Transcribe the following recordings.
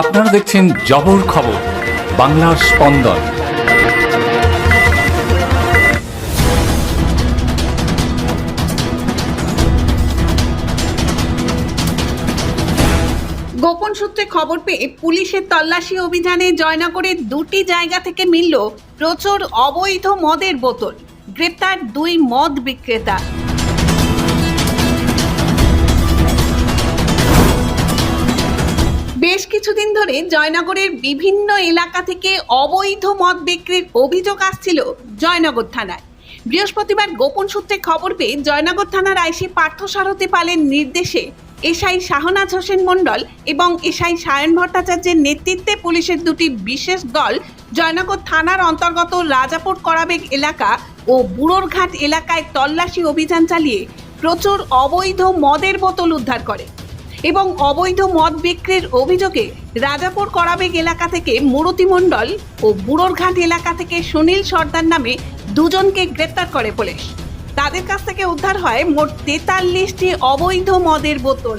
আপনারা দেখছেন জবর খবর, বাংলার স্পন্দন। গোপন সূত্রে খবর পেয়ে পুলিশের তল্লাশি অভিযানে জয়নগরের দুটি জায়গা থেকে মিলল প্রচুর অবৈধ মদের বোতল। গ্রেপ্তার দুই মদ বিক্রেতা। ধরে জয়নগরের বিভিন্ন এলাকা থেকে অবৈধ মদ বিক্রির অভিযোগ আসছিল জয়নগর থানায়। বৃহস্পতিবার গোপন সূত্রে খবর পেয়ে জয়নগর থানার আইসি পার্থসারথী পালের নির্দেশে এসআই শাহনাজ হোসেন মণ্ডল এবং এসআই সায়ন ভট্টাচার্যের নেতৃত্বে পুলিশের দুটি বিশেষ দল জয়নগর থানার অন্তর্গত রাজাপুর করাবেগ এলাকা ও বুড়োরঘাট এলাকায় তল্লাশি অভিযান চালিয়ে প্রচুর অবৈধ মদের বোতল উদ্ধার করে। এবং অবৈধ মদ বিক্রির অভিযোগে রাজাপুর করাবেগ এলাকা থেকে মুরতি মণ্ডল ও বুড়োরঘাট এলাকা থেকে সুনীল সর্দার নামে দুজনকে গ্রেপ্তার করে পুলিশ। তাদের কাছ থেকে উদ্ধার হয় মোট তেতাল্লিশটি অবৈধ মদের বোতল।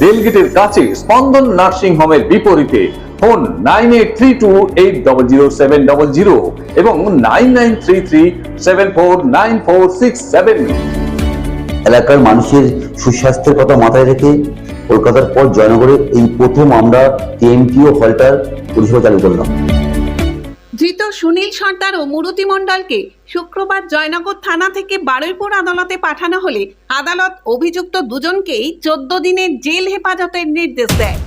রেলগেটের কাছে স্পন্দন নার্সিং হোমের বিপরীতে ফোন নাইন এবং নাইন এলাকার মানুষের সুস্বাস্থ্যের কথা মাথায় রেখে কলকাতার পর জয়নগরে এই প্রথম আমরা টিএমটিও হলটার পরিষেবা চালু করলাম। ধৃত সুনীল সর্দার ও মুরতি মণ্ডলকে শুক্রবার জয়নগর থানা থেকে বারুইপুর আদালতে পাঠানো হলে আদালত অভিযুক্ত দুজনকেই চোদ্দ দিনের জেল হেফাজতের নির্দেশ দেয়।